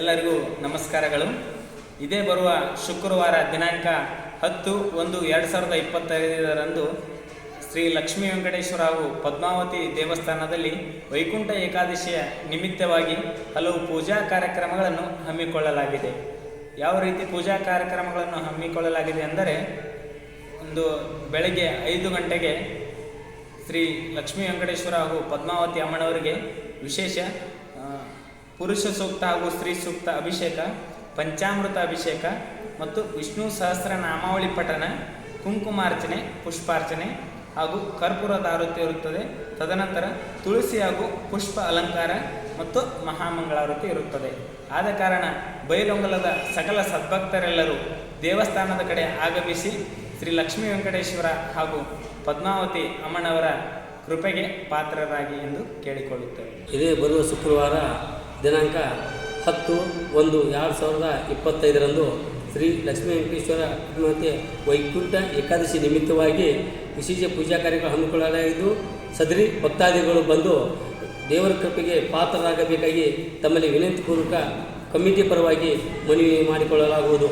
ಎಲ್ಲರಿಗೂ ನಮಸ್ಕಾರಗಳು. ಇದೇ ಬರುವ ಶುಕ್ರವಾರ ದಿನಾಂಕ ಹತ್ತು ಒಂದು ಎರಡು ಸಾವಿರದ ಇಪ್ಪತ್ತೈದರಂದು ಶ್ರೀ ಲಕ್ಷ್ಮೀ ವೆಂಕಟೇಶ್ವರ ಹಾಗೂ ಪದ್ಮಾವತಿ ದೇವಸ್ಥಾನದಲ್ಲಿ ವೈಕುಂಠ ಏಕಾದಶಿಯ ನಿಮಿತ್ತವಾಗಿ ಹಲವು ಪೂಜಾ ಕಾರ್ಯಕ್ರಮಗಳನ್ನು ಹಮ್ಮಿಕೊಳ್ಳಲಾಗಿದೆ. ಯಾವ ರೀತಿ ಪೂಜಾ ಕಾರ್ಯಕ್ರಮಗಳನ್ನು ಹಮ್ಮಿಕೊಳ್ಳಲಾಗಿದೆ ಅಂದರೆ, ಒಂದು ಬೆಳಗ್ಗೆ ಐದು ಗಂಟೆಗೆ ಶ್ರೀ ಲಕ್ಷ್ಮೀ ವೆಂಕಟೇಶ್ವರ ಹಾಗೂ ಪದ್ಮಾವತಿ ಅಮ್ಮನವರಿಗೆ ವಿಶೇಷ ಪುರುಷ ಸೂಕ್ತ ಹಾಗೂ ಸ್ತ್ರೀ ಸೂಕ್ತ ಅಭಿಷೇಕ, ಪಂಚಾಮೃತ ಅಭಿಷೇಕ ಮತ್ತು ವಿಷ್ಣು ಸಹಸ್ರ ನಾಮಾವಳಿ ಪಠನ ಕುಂಕುಮಾರ್ಚನೆ, ಪುಷ್ಪಾರ್ಚನೆ ಹಾಗೂ ಕರ್ಪೂರದ ದಾರುತಿ ಇರುತ್ತದೆ. ತದನಂತರ ತುಳಸಿ ಹಾಗೂ ಪುಷ್ಪ ಅಲಂಕಾರ ಮತ್ತು ಮಹಾಮಂಗಳಾರತಿ ಇರುತ್ತದೆ. ಆದ ಕಾರಣ ಬೈಲೊಂಗಲದ ಸಕಲ ಸದ್ಭಕ್ತರೆಲ್ಲರೂ ದೇವಸ್ಥಾನದ ಕಡೆ ಆಗಮಿಸಿ ಶ್ರೀ ಲಕ್ಷ್ಮೀ ವೆಂಕಟೇಶ್ವರ ಹಾಗೂ ಪದ್ಮಾವತಿ ಅಮ್ಮನವರ ಕೃಪೆಗೆ ಪಾತ್ರರಾಗಿ ಎಂದು ಕೇಳಿಕೊಳ್ಳುತ್ತೇವೆ. ಇದೇ ಬರುವ ಶುಕ್ರವಾರ ದಿನಾಂಕ ಹತ್ತು ಒಂದು ಎರಡು ಸಾವಿರದ ಇಪ್ಪತ್ತೈದರಂದು ಶ್ರೀ ಲಕ್ಷ್ಮೀ ವೆಂಕಟೇಶ್ವರ ಮತ್ತು ವೈಕುಂಠ ಏಕಾದಶಿ ನಿಮಿತ್ತವಾಗಿ ವಿಶೇಷ ಪೂಜಾ ಕಾರ್ಯಕ್ರಮ ಹಮ್ಮಿಕೊಳ್ಳಲಾಗಿದ್ದು, ಸದರಿ ಭಕ್ತಾದಿಗಳು ಬಂದು ದೇವರ ಕೃಪೆಗೆ ಪಾತ್ರರಾಗಬೇಕಾಗಿ ತಮ್ಮಲ್ಲಿ ವಿನಂತಿಪೂರ್ವಕ ಕಮಿಟಿ ಪರವಾಗಿ ಮನವಿ ಮಾಡಿಕೊಳ್ಳಲಾಗುವುದು.